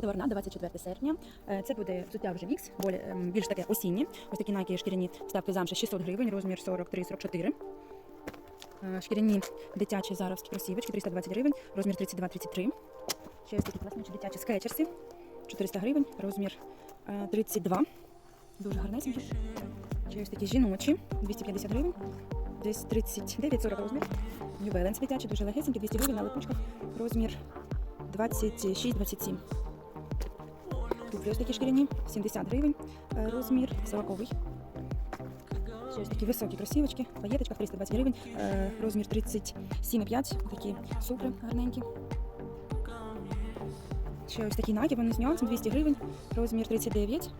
товар на 24 серпня. Е, Це буде взуття вже болі- ем, більш таке осіннє. Ось такі найки шкіряні вставки замші 600 гривень, розмір 43-44. Е, Шкіряні дитячі заровські кросівочки 320 гривень, розмір 32-33. Ще ось такі класні дитячі скетчерси 400 гривень, розмір е, 32. Дуже гарнесенькі. Ще ось такі жіночі 250 гривень, десь 39-40 розмір. New Balance дитячі, дуже легесенькі, 200 гривень на липучках, розмір 26-27. Туфлі ось такі шкіряні, 70 гривень, е, розмір 40. Ще такі високі кросівочки, в паєточках 320 гривень, е, розмір 37,5, такі супри гарненькі. Ще ось такі наки, вони з нюансом 200 гривень, розмір 39.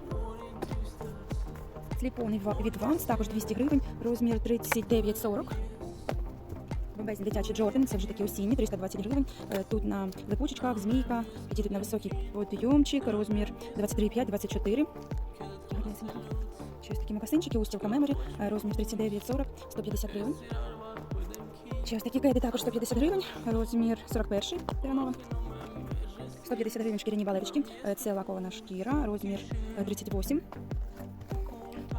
Сліпони від Vans, також 200 гривень, розмір 39,40. Бомбезні дитячі Джордан, це вже такі осінні, 320 гривень. Е, Тут на липучечках, змійка, такі тут на високий подйомчик, розмір 23,5-24. Гарнесенькі. Ще ось такі макасинчики, устілка меморі, е, розмір 39,40, 150 гривень. Ще ось такі кеди також 150 гривень, розмір 41 піранова. 150 гривень шкіряні балерички. Е, Це лакована шкіра, розмір е, 38.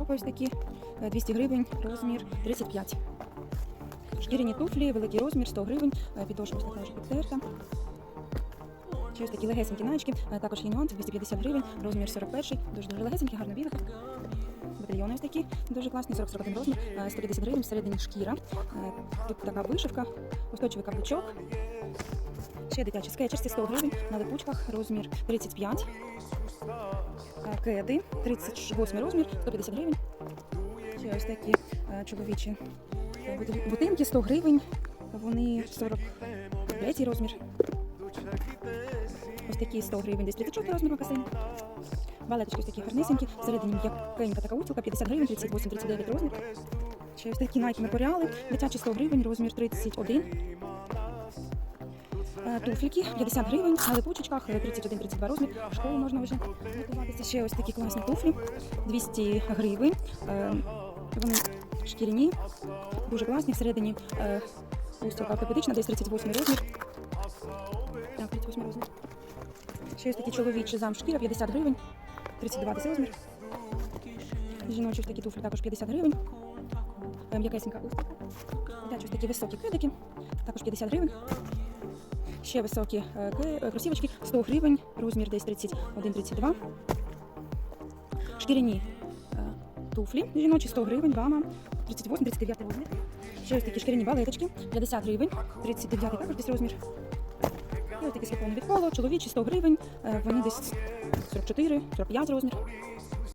Ось такі е, 200 гривень, розмір 35. Шкіряні туфлі, великий розмір, 100 гривень, е, підошва ось така вже підтерта. Ще ось такі легесенькі наєчки, е, також є нюанси, 250 гривень, розмір 41, дуже дуже легесенькі, гарно білих. Батальйони ось такі, дуже класні, 40-41 розмір, е, 150 гривень, всередині шкіра. Е, Тут така вишивка, устойчивий каблучок. Ще дитячі скетчерси, 100 гривень, на липучках, розмір 35. Е, Кеди, 38 розмір, 150 гривень. Ще ось такі е, чоловічі е, бутинки, 100 гривень. Вони 43 розмір. Ось такі 100 гривень, десь 34 розмір макасин. Балеточки ось такі гарнисенькі. Всередині м'якенька така устілка, 50 гривень, 38-39 розмір. Ще ось такі найки меморіали, дитячі 100 гривень, розмір 31. Е, Туфліки 50 гривень, на липучечках е, 31-32 розмір. В школу можна вже готуватися. Ще ось такі класні туфлі 200 гривень. Е, Вони шкіряні, дуже класні. Всередині е, устілка ортопедична, десь 38 розмір. Так, 38 розмір. Ще ось такі чоловічі замшкіра 50 гривень, 32 десь розмір. Ось такі туфлі також 50 гривень. Е, М'якесенька устілка. Ось такі високі кедики, також 50 гривень. Ще високі е, е, кросівочки 100 гривень, розмір десь 31-32. Шкіряні е, туфлі жіночі 100 гривень, гама 38-39 розмір. Ще ось такі шкіряні балеточки 50 гривень, 39 також десь розмір. І ось такі сліпони від коло, чоловічі 100 гривень, е, вони десь 44-45 розмір.